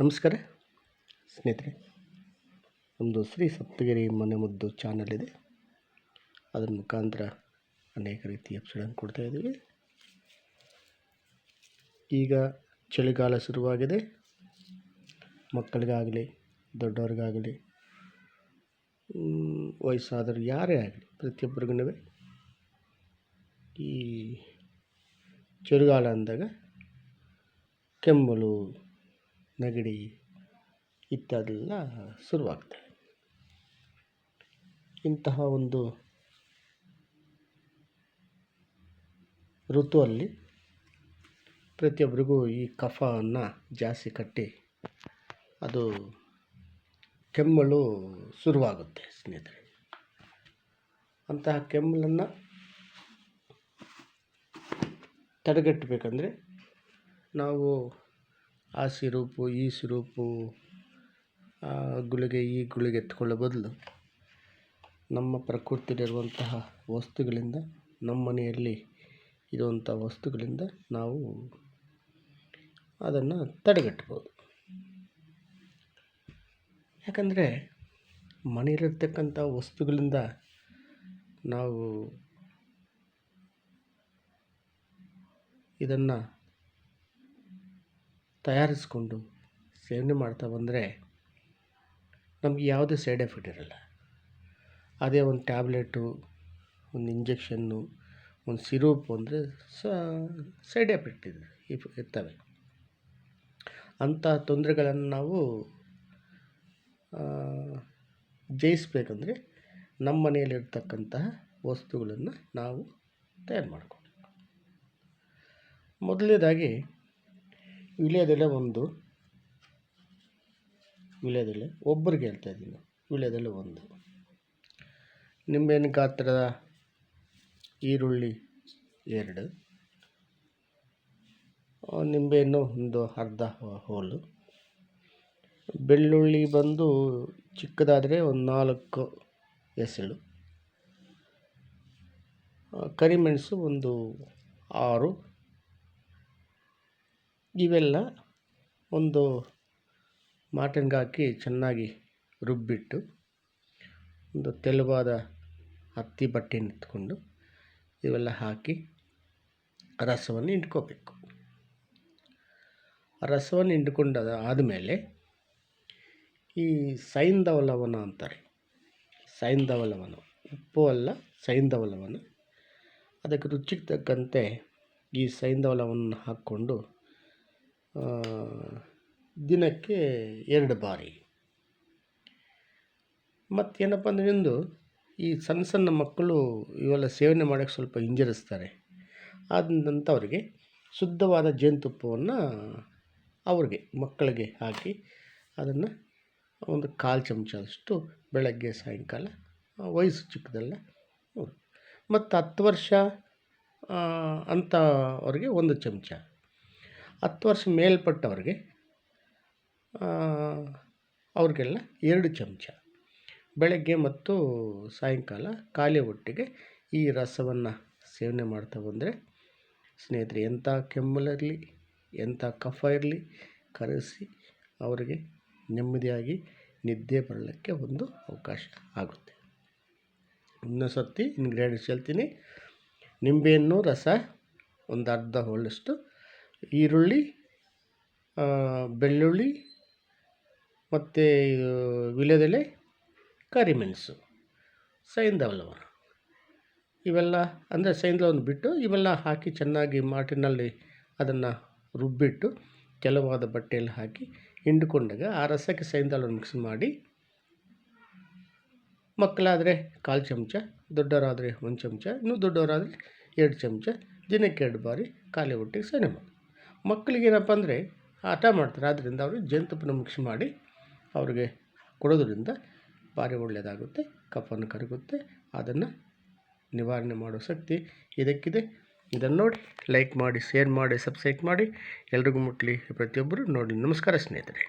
ನಮಸ್ಕಾರ ಸ್ನೇಹಿತರೆ ನಮ್ಮದು ಶ್ರೀ ಸಪ್ತಗಿರಿ ಮನೆ ಮುದ್ದು ಚಾನಲ್ ಇದೆ. ಅದರ ಮುಖಾಂತರ ಅನೇಕ ರೀತಿಯ ಎಪ್ಸಗಳನ್ನು ಕೊಡ್ತಾ ಇದ್ದೀವಿ. ಈಗ ಚಳಿಗಾಲ ಶುರುವಾಗಿದೆ. ಮಕ್ಕಳಿಗಾಗಲಿ, ದೊಡ್ಡವ್ರಿಗಾಗಲಿ ವಯಸ್ಸಾದವ್ರು ಯಾರೇ ಆಗಲಿ ಪ್ರತಿಯೊಬ್ಬರಿಗೂ ಈ ಚಳಿಗಾಲ ಅಂದಾಗ ಕೆಮ್ಮಲು ನೆಗಡಿ ಇತ್ಯಾದೆಲ್ಲ ಶುರುವಾಗ್ತವೆ ಇಂತಹ ಒಂದು ಋತುವಲ್ಲಿ ಪ್ರತಿಯೊಬ್ಬರಿಗೂ ಈ ಕಫವನ್ನು ಜಾಸ್ತಿ ಕಟ್ಟಿ ಅದು ಕೆಮ್ಮಳು ಶುರುವಾಗುತ್ತೆ ಸ್ನೇಹಿತರೆ. ಅಂತಹ ಕೆಮ್ಮಲನ್ನು ತಡೆಗಟ್ಟಬೇಕಂದ್ರೆ ನಾವು ಆ ಸಿರೂಪು, ಈ ಸಿರೂಪು, ಆ ಗುಳಿಗೆ, ಈ ಗುಳಿಗೆ ಎತ್ಕೊಳ್ಳೋ ಬದಲು ನಮ್ಮ ಪ್ರಕೃತಿಯಲ್ಲಿರುವಂತಹ ವಸ್ತುಗಳಿಂದ, ನಮ್ಮ ಮನೆಯಲ್ಲಿ ಇರುವಂಥ ವಸ್ತುಗಳಿಂದ ನಾವು ಅದನ್ನು ತಡೆಗಟ್ಬೋದು ಯಾಕಂದರೆ ಮನೆಯಲ್ಲಿರ್ತಕ್ಕಂಥ ವಸ್ತುಗಳಿಂದ ನಾವು ಇದನ್ನು ತಯಾರಿಸ್ಕೊಂಡು ಸೇವನೆ ಮಾಡ್ತಾ ಬಂದರೆ ನಮಗೆ ಯಾವುದೇ ಸೈಡ್ ಎಫೆಕ್ಟ್ ಇರಲ್ಲ. ಅದೇ ಒಂದು ಟ್ಯಾಬ್ಲೆಟು, ಒಂದು ಇಂಜೆಕ್ಷನ್ನು, ಒಂದು ಸಿರೂಪ್ ಅಂದರೆ ಸೈಡ್ ಎಫೆಕ್ಟ್ ಇದೆ, ಇಫ್- ಇರ್ತವೆ. ಅಂಥ ತೊಂದರೆಗಳನ್ನು ನಾವು ಜಯಿಸ್ಬೇಕಂದ್ರೆ ನಮ್ಮ ಮನೆಯಲ್ಲಿರ್ತಕ್ಕಂತಹ ವಸ್ತುಗಳನ್ನು ನಾವು ತಯಾರು ಮಾಡ್ಕೊಬೇಕು. ಮೊದಲನೇದಾಗಿ ವಿಳ್ಯದೆಲೆ ಒಂದು. ವಿಳ್ಯದೆಲೆ. ಒಬ್ಬರಿಗೆ ಹೇಳ್ತಾ ಇದ್ದೀನಿ. ವಿಳ್ಯದೆಲೆ ಒಂದು. ನಿಂಬೆಹಣ್ಣು ಗಾತ್ರದ ಈರುಳ್ಳಿ ಎರಡು. ನಿಂಬೆಹಣ್ಣು ಒಂದು ಅರ್ಧ ಹೋಲು. ಬೆಳ್ಳುಳ್ಳಿ ಬಂದು ಚಿಕ್ಕದಾದರೆ ಒಂದು ನಾಲ್ಕು ಎಸಳು. ಕರಿಮೆಣಸು ಒಂದು ಆರು. ಇವೆಲ್ಲ ಒಂದು ಮಾಟನ್ಗೆ ಹಾಕಿ ಚೆನ್ನಾಗಿ ರುಬ್ಬಿಟ್ಟು ಒಂದು ತೆಳುವಾದ ಹತ್ತಿ ಬಟ್ಟೆಯನ್ನು ಎತ್ಕೊಂಡು ಇವೆಲ್ಲ ಹಾಕಿ ರಸವನ್ನು ಹಿಂಡ್ಕೋಬೇಕು. ರಸವನ್ನು ಹಿಂಡ್ಕೊಂಡದ ಆದಮೇಲೆ ಈ ಸೈಂಧವ ಲವಣ ಅಂತಾರೆ. ಸೈಂಧವ ಲವಣ ಉಪ್ಪು ಅಲ್ಲ ಸೈಂಧವ ಲವಣ ಅದಕ್ಕೆ ರುಚಿಗೆ ತಕ್ಕಂತೆ ಈ ಸೈಂಧವ ಲವಣ ಹಾಕ್ಕೊಂಡು ದಿನಕ್ಕೆ ಎರಡು ಬಾರಿ. ಮತ್ತೇನಪ್ಪ ಅಂದರೆ ಇಂದು ಈ ಸಣ್ಣ ಸಣ್ಣ ಮಕ್ಕಳು ಇವೆಲ್ಲ ಸೇವನೆ ಮಾಡೋಕ್ಕೆ ಸ್ವಲ್ಪ ಹಿಂಜರಿಸ್ತಾರೆ. ಆದಂಥವ್ರಿಗೆ ಶುದ್ಧವಾದ ಜೇನುತುಪ್ಪವನ್ನು ಅವ್ರಿಗೆ, ಮಕ್ಕಳಿಗೆ ಹಾಕಿ ಅದನ್ನು ಒಂದು ಕಾಲು ಚಮಚದಷ್ಟು ಬೆಳಗ್ಗೆ, ಸಾಯಂಕಾಲ ವಯಸ್ಸು ಚಿಕ್ಕದಲ್ಲ ಮತ್ತು ಹತ್ತು ವರ್ಷ ಅಂಥವ್ರಿಗೆ ಒಂದು ಚಮಚ. ಹತ್ತು ವರ್ಷ ಮೇಲ್ಪಟ್ಟವ್ರಿಗೆ ಅವ್ರಿಗೆಲ್ಲ ಎರಡು ಚಮಚ ಬೆಳಗ್ಗೆ ಮತ್ತು ಸಾಯಂಕಾಲ ಖಾಲಿ ಹೊಟ್ಟೆಗೆ ಈ ರಸವನ್ನು ಸೇವನೆ ಮಾಡ್ತಾ ಬಂದರೆ ಸ್ನೇಹಿತರೆ ಎಂಥ ಕೆಮ್ಮಲಿರಲಿ ಎಂಥ ಕಫ ಇರಲಿ, ಕರೆಸಿ ಅವರಿಗೆ ನೆಮ್ಮದಿಯಾಗಿ ನಿದ್ದೆ ಬರಲಿಕ್ಕೆ ಒಂದು ಅವಕಾಶ ಆಗುತ್ತೆ. ಇನ್ನೊಂದು ಸರ್ತಿ ಇನ್ಗ್ರೇಡಿಯಂಟ್ಸ್ ಹೇಳ್ತೀನಿ, ನಿಂಬೆಹಣ್ಣು, ರಸ ಒಂದು ಅರ್ಧ ಹೋಳಷ್ಟು ಈರುಳ್ಳಿ ಬೆಳ್ಳುಳ್ಳಿ, ಮತ್ತು ವೀಳ್ಯದೆಲೆ ಕರಿಮೆಣಸು ಸೈಂದವಲ್ಲವ ಇವೆಲ್ಲ, ಅಂದರೆ ಸೈಂಧವನ್ನ ಬಿಟ್ಟು ಇವೆಲ್ಲ ಹಾಕಿ ಚೆನ್ನಾಗಿ ಮಾಟಿನಲ್ಲಿ ಅದನ್ನು ರುಬ್ಬಿಟ್ಟು ಕೆಲವಾದ ಬಟ್ಟೆಯಲ್ಲಿ ಹಾಕಿ ಹಿಂಡ್ಕೊಂಡಾಗ ಆ ರಸಕ್ಕೆ ಸೈಂಧವವನ್ನು ಮಿಕ್ಸ್ ಮಾಡಿ, ಮಕ್ಕಳಾದರೆ ಕಾಲು ಚಮಚ, ದೊಡ್ಡವರಾದರೆ ಒಂದು ಚಮಚ, ಇನ್ನೂ ದೊಡ್ಡವರಾದರೆ ಎರಡು ಚಮಚ, ದಿನಕ್ಕೆ ಎರಡು ಬಾರಿ ಖಾಲಿ ಹೊಟ್ಟೆಗೆ ಸೇವನೆ ಮಾಡಿ ಮಕ್ಕಳಿಗೆ ಏನಪ್ಪ ಅಂದರೆ ಹಠ ಮಾಡ್ತಾರೆ. ಆದ್ದರಿಂದ ಅವರು ಜೇನುತುಪ್ಪನ ಮಿಕ್ಸ್ ಮಾಡಿ ಅವ್ರಿಗೆ ಕೊಡೋದ್ರಿಂದ ಭಾರಿ ಒಳ್ಳೆಯದಾಗುತ್ತೆ. ಕಫನ್ನು ಕರಗುತ್ತೆ. ಅದನ್ನು ನಿವಾರಣೆ ಮಾಡೋ ಶಕ್ತಿ ಇದಕ್ಕಿದೆ. ಇದನ್ನು ನೋಡಿ ಲೈಕ್ ಮಾಡಿ ಶೇರ್ ಮಾಡಿ ಸಬ್ಸ್ಕ್ರೈಬ್ ಮಾಡಿ. ಎಲ್ರಿಗೂ ಮುಟ್ಲಿ. ಪ್ರತಿಯೊಬ್ಬರು ನೋಡಿ. ನಮಸ್ಕಾರ ಸ್ನೇಹಿತರೆ.